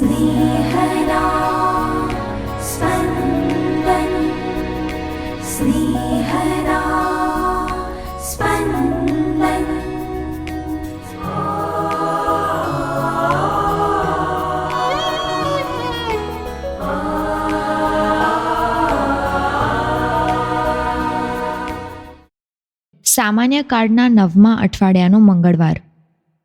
स्नेहदा स्पन्दन् स्नेहदा स्पन्दन् સામાન્ય કાળના નવમા અઠવાડિયાનો મંગળવાર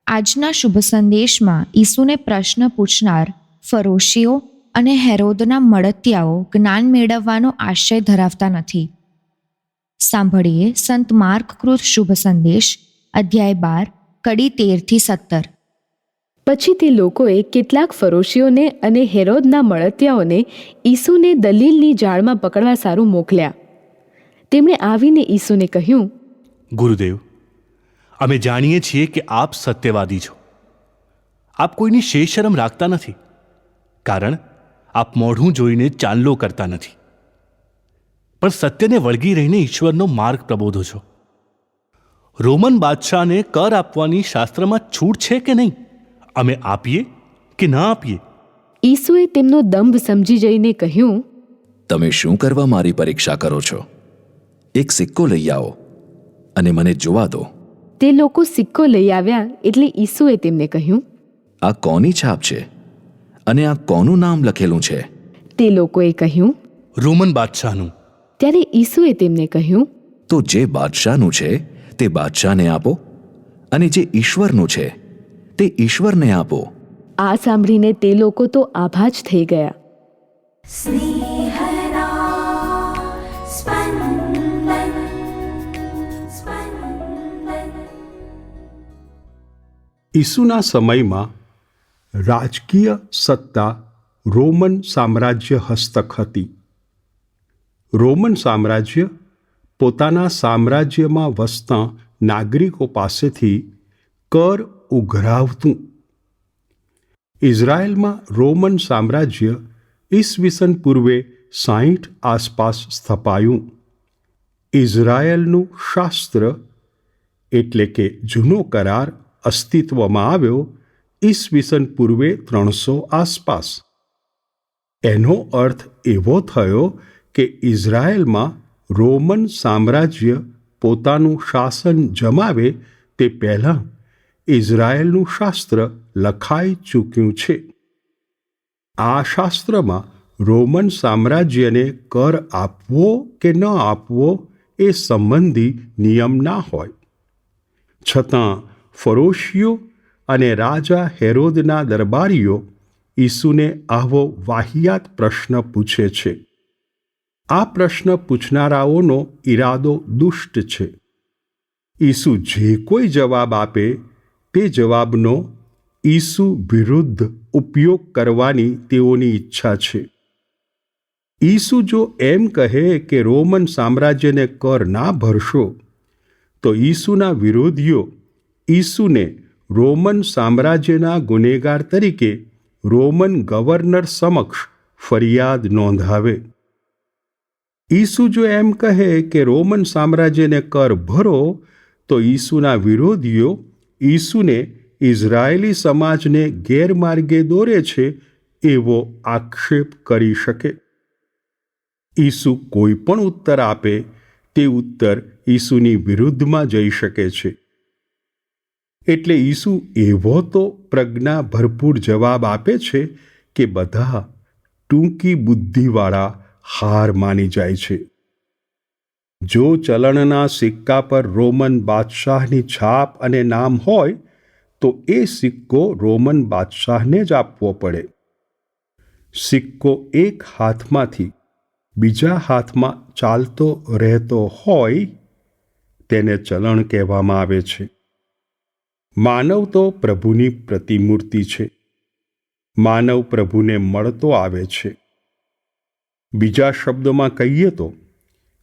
આજના શુભ સંદેશમાં ઈસુને પ્રશ્ન પૂછનાર ફરોશીઓ અને હેરોદના મળતિયાઓ જ્ઞાન મેળવવાનો આશય ધરાવતા નથી. સાંભળીએ સંત માર્ક કૃત શુભ સંદેશ અધ્યાય બાર કડી તેરથી સત્તર. પછી તે લોકોએ કેટલાક ફરોશીઓને અને હેરોદના મળતિયાઓને ઈસુને દલીલની જાળમાં પકડવા સારું મોકલ્યા. તેમણે આવીને ઈસુને કહ્યું ગુરુદેવ અમે જાણીએ છીએ કે આપ સત્યવાદી છો. આપ કોઈની શેષ શરમ રાખતા નથી. કારણ આપ મોઢું જોઈને ચાંદલો કરતા નથી. પણ સત્યને વળગી રહીને ઈશ્વરનો માર્ગ પ્રબોધો છો. રોમન બાદશાહને કર આપવાની શાસ્ત્રમાં છૂટ છે કે નહીં? અમે આપીએ કે ના આપીએ? ઈસુએ તેમનો દંભ સમજી જઈને કહ્યું તમે શું કરવા મારી પરીક્ષા કરો છો? એક સિક્કો લઈ આવો અને મને જોવા દો. તે લોકો સિક્કો લઈ આવ્યા એટલે ઈસુએ તેમને કહ્યું આ કોની છાપ છે? અને આ કોનું નામ લખેલું છે? તે લોકોએ કહ્યું રોમન બાદશાહનું. ત્યારે ઈસુએ તેમને કહ્યું તો જે બાદશાહનું છે તે બાદશાહને આપો અને જે ઈશ્વરનું છે તે ઈશ્વરને આપો. આ સાંભળીને તે લોકો તો આભા જ થઈ ગયા. ઈસુના સમયમાં રાજકીય સત્તા રોમન સામ્રાજ્ય હસ્તક હતી. રોમન સામ્રાજ્ય પોતાના સામ્રાજ્યમાં વસતા નાગરિકો પાસેથી કર ઉઘરાવતું. ઇઝરાયલમાં રોમન સામ્રાજ્ય ઈસવીસન પૂર્વે સાહીઠ આસપાસ સ્થપાયું. ઇઝરાયલનું શાસ્ત્ર એટલે કે જૂનો કરાર અસ્તિત્વમાં આવ્યો ઈસવીસન પૂર્વે ત્રણસો આસપાસ. એનો અર્થ એવો થયો કે ઇઝરાયેલમાં રોમન સામ્રાજ્ય પોતાનું શાસન જમાવે તે પહેલાં ઇઝરાયેલનું શાસ્ત્ર લખાઈ ચૂક્યું છે. આ શાસ્ત્રમાં રોમન સામ્રાજ્યને કર આપવો કે ન આપવો એ સંબંધી નિયમ ના હોય. છતાં ફરોશીઓ અને રાજા હેરોદના દરબારીઓ ઈસુને આવો વાહિયાત પ્રશ્ન પૂછે છે. આ પ્રશ્ન પૂછનારાઓનો ઈરાદો દુષ્ટ છે. ઈસુ જે કોઈ જવાબ આપે તે જવાબનો ઈસુ વિરુદ્ધ ઉપયોગ કરવાની તેઓની ઈચ્છા છે. ઈસુ જો એમ કહે કે રોમન સામ્રાજ્યને કર ના ભરશો, તો ઈસુના વિરોધીઓ ઈસુને રોમન સામ્રાજ્યના ગુનેગાર તરીકે રોમન ગવર્નર સમક્ષ ફરિયાદ નોંધાવે. ઈસુ જો એમ કહે કે રોમન સામ્રાજ્યને કર ભરો, તો ઈસુના વિરોધીઓ ઈસુને ઇઝરાયેલી સમાજને ગેરમાર્ગે દોરે છે એવો આક્ષેપ કરી શકે. ઈસુ કોઈ પણ ઉત્તર આપે તે ઉત્તર ઈસુની વિરુદ્ધમાં જઈ શકે છે. એટલે ઈસુ એવો તો પ્રજ્ઞા ભરપૂર જવાબ આપે છે કે બધા ટૂંકી બુદ્ધિવાળા હાર માની જાય છે. જો ચલણના સિક્કા પર રોમન બાદશાહની છાપ અને નામ હોય, તો એ સિક્કો રોમન બાદશાહને જ આપવો પડે. સિક્કો એક હાથમાંથી બીજા હાથમાં ચાલતો રહેતો હોય, તેને ચલણ કહેવામાં આવે છે. માનવ તો પ્રભુની પ્રતિમૂર્તિ છે. માનવ પ્રભુને મળતો આવે છે. બીજા શબ્દોમાં કહીએ તો,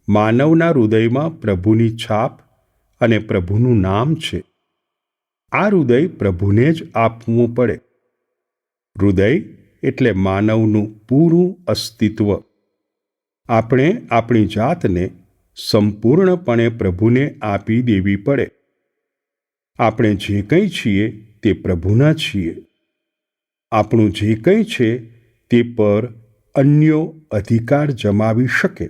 માનવના હૃદયમાં પ્રભુની છાપ અને પ્રભુનું નામ છે. આ હૃદય પ્રભુને જ આપવું પડે. હૃદય એટલે માનવનું પૂરું અસ્તિત્વ. આપણે આપણી જાતને સંપૂર્ણપણે પ્રભુને આપી દેવી પડે. આપણે જે કંઈ છીએ તે પ્રભુના છીએ. આપણું જે કંઈ છે તે પર અન્યો અધિકાર જમાવી શકે.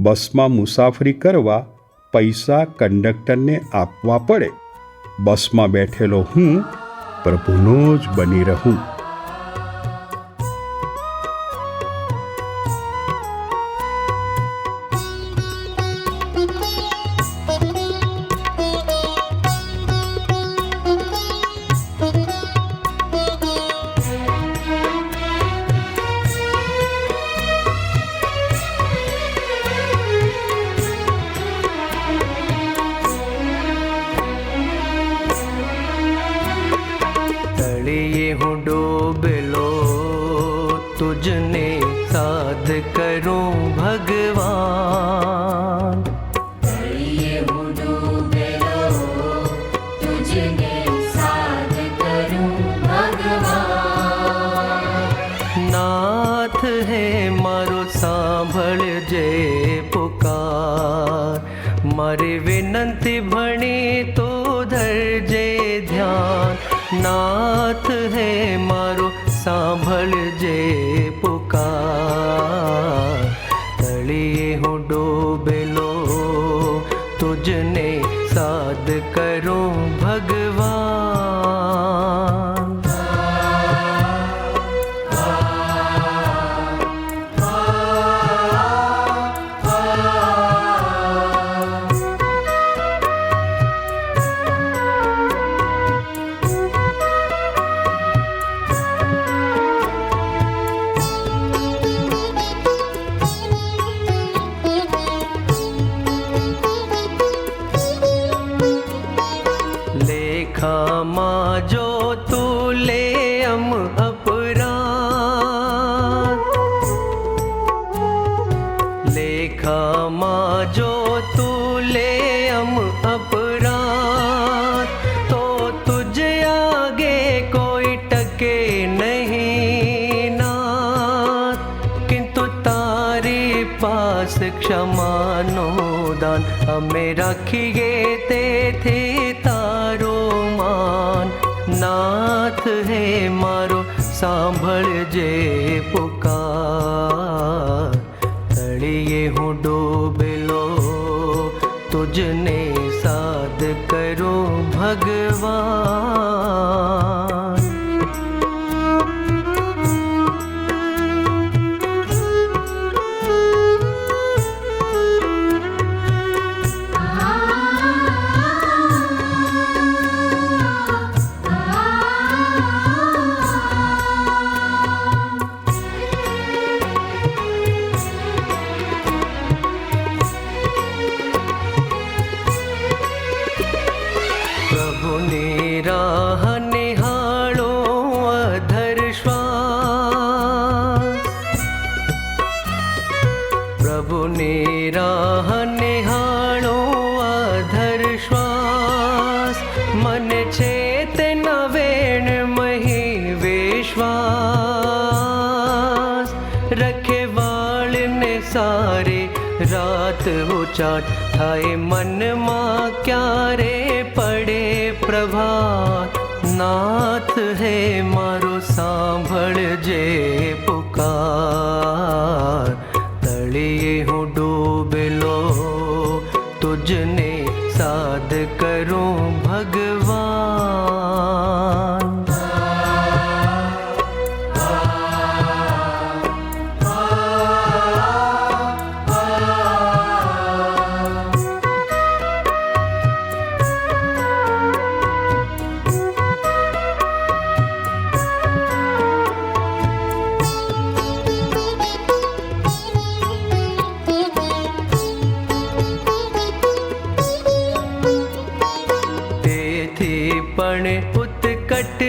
બસમાં મુસાફરી કરવા પૈસા કંડક્ટરને આપવા પડે. બસમાં બેઠેલો હું પ્રભુનો જ બની રહું. ભણી તો ધરજે ધ્યાન નાથ હે મારો સાંભળજે પુકાર તળિયે હું ડૂબેલો તુજને લેખામાં જો તું લે અમ અપરાધ લેખામાં જો તું લે અમ અપરાધ તો તુझे આગે કોઈ ટકે નહીં નાથ કિંતુ તારી પાસ ક્ષમાનો દાન અમે રાખીએ તેથી તારો હે મારો સાંભળજે પુકાર. રખે વાળને સારે રાત ઉચાટ થાય મનમાં ક્યારે પડે પ્રભાત? નાથ હે મારો સાંભળજે પુકાર. તળિયે હું ડૂબેલો તુજને સાદ કરું ભગવાન.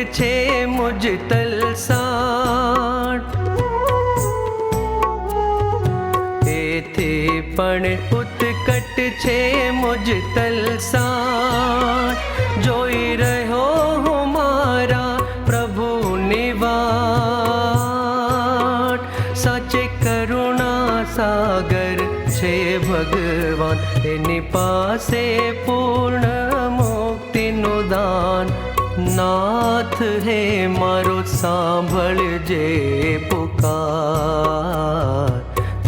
છે મુજ તલસાટ તેથી પણ ઉત્કટ છે મુજ તલસાટ જોઈ રહ્યો હું મારા પ્રભુની વાટ સાચે કરુણા સાગર છે ભગવાન, એની પાસે પૂર્ણ મુક્તિનું દાન. નાથ હે મારો સાંભળજે પુકાર.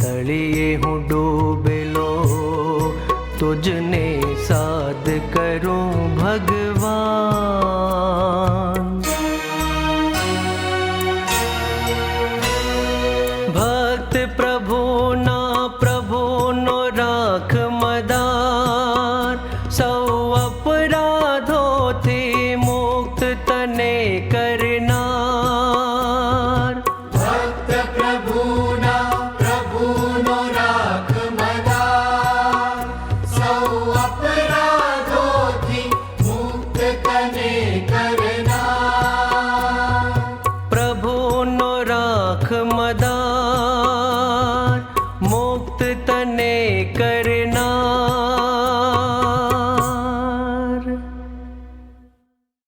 તળીએ હું ડૂબેલો તુજને